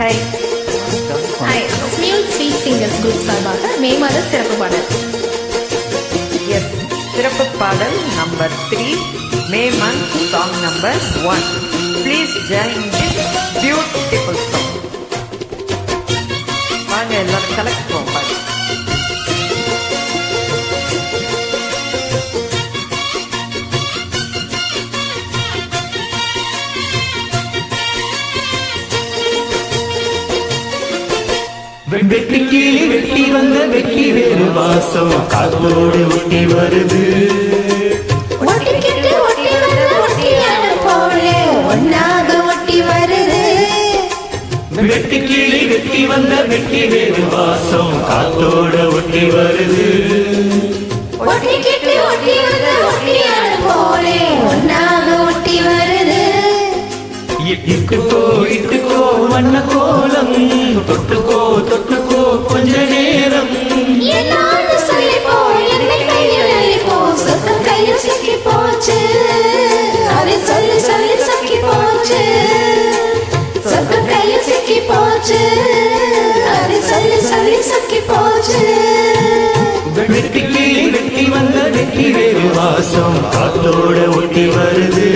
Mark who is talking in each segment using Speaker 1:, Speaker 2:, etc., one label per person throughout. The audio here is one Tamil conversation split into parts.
Speaker 1: Hi
Speaker 2: hi Smule sweet singers group சார்பாக மே மாத சிறப்பு பாடல்.
Speaker 1: எஸ் சிறப்பு பாடல் number three May month song number one please join this beautiful song வாங்க எல்லாரும் கலெக்ட் போவோம்
Speaker 3: வெற்றி கிளி வெட்டி வந்த வெட்டி வேறு வாசம். காத்தோடு ஒட்டி வருது.
Speaker 4: ஒட்டி ஒட்டி
Speaker 3: வெட்டி கிளி வெட்டி வந்த வெட்டி வேறு வாசம். காத்தோட ஒட்டி வருது.
Speaker 4: ஒட்டிக்கிட்டு ஒட்டி வந்து ஒட்டியான போலே ஒன்னாக ஒட்டி வருது.
Speaker 3: வாசம் ஒட்டி வருது.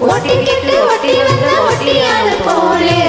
Speaker 4: ஒட்டிக்கிட்டு ஒட்டி வந்த ஒட்டியான போலே.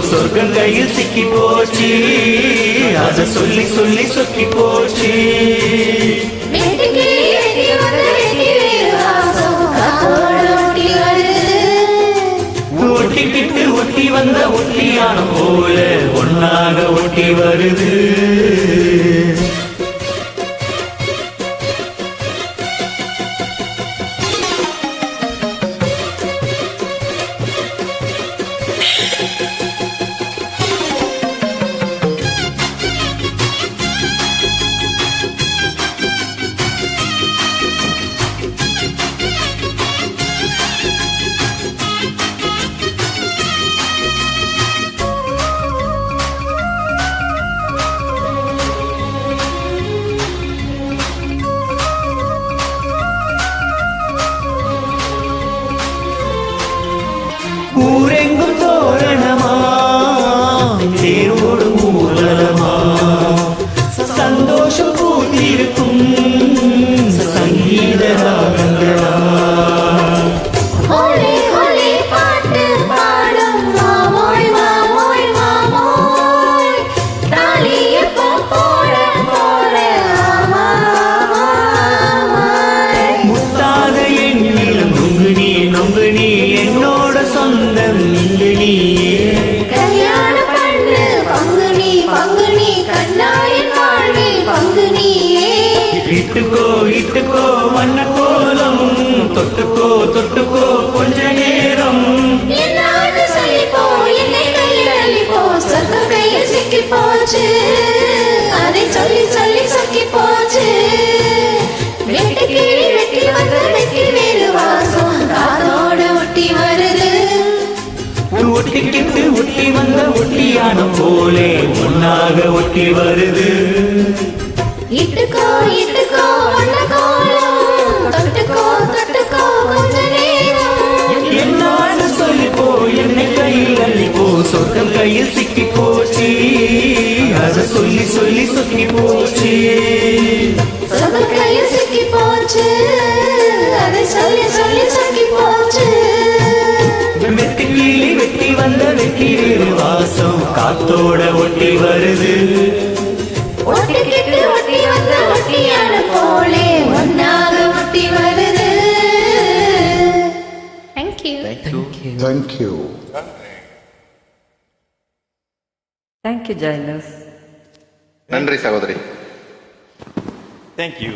Speaker 3: சொர்க்கம் கையில் சிக்கி போச்சு அத சொல்லி சொல்லி சொக்கி போச்சு
Speaker 4: ஒட்டி
Speaker 3: ஒட்டிக்கிட்டு ஒட்டி வந்த ஒட்டியான போல ஒன்னாக ஒட்டி வருது.
Speaker 4: thank you
Speaker 3: இட்டுக்கோ இட்டுக்கோ வண்ண கோலம் தொட்டுக்கோ தொட்டுக்கோ கொஞ்ச நேரம்.
Speaker 4: போச்சு அதை சொல்லி சொல்லி சொக்கி போச்சு வெட்டு கிளி வெட்டி வந்து வெட்டி வேறு வாசம். காதோடு ஒட்டி வருது.
Speaker 3: ஒட்டிக்கிட்டு ஒட்டி வந்த ஒட்டியான போலே ஒன்னாக ஒட்டி வருது.
Speaker 4: இட்டுக்கோ
Speaker 3: கையில் சிக்கி போச்சு. அத சொல்லி சொல்லி சொக்கி போச்சு.
Speaker 4: கையில் சிக்கி போச்சு. அதை சொல்லி சொல்லி சொக்கி போச்சு.
Speaker 3: வெட்டி கிளி வெட்டி வந்த வெட்டி வேறு வாசம் காத்தோட ஒட்டி வருது.
Speaker 4: ஒட்டிக்கிட்டு ஒட்டி வந்த ஒட்டியான போலே ஒன்னாக ஒட்டி வருது.
Speaker 2: Thank you
Speaker 5: Thank you.
Speaker 1: Thank you joiners
Speaker 6: நன்றி சகோதரி
Speaker 3: தேங்க்யூ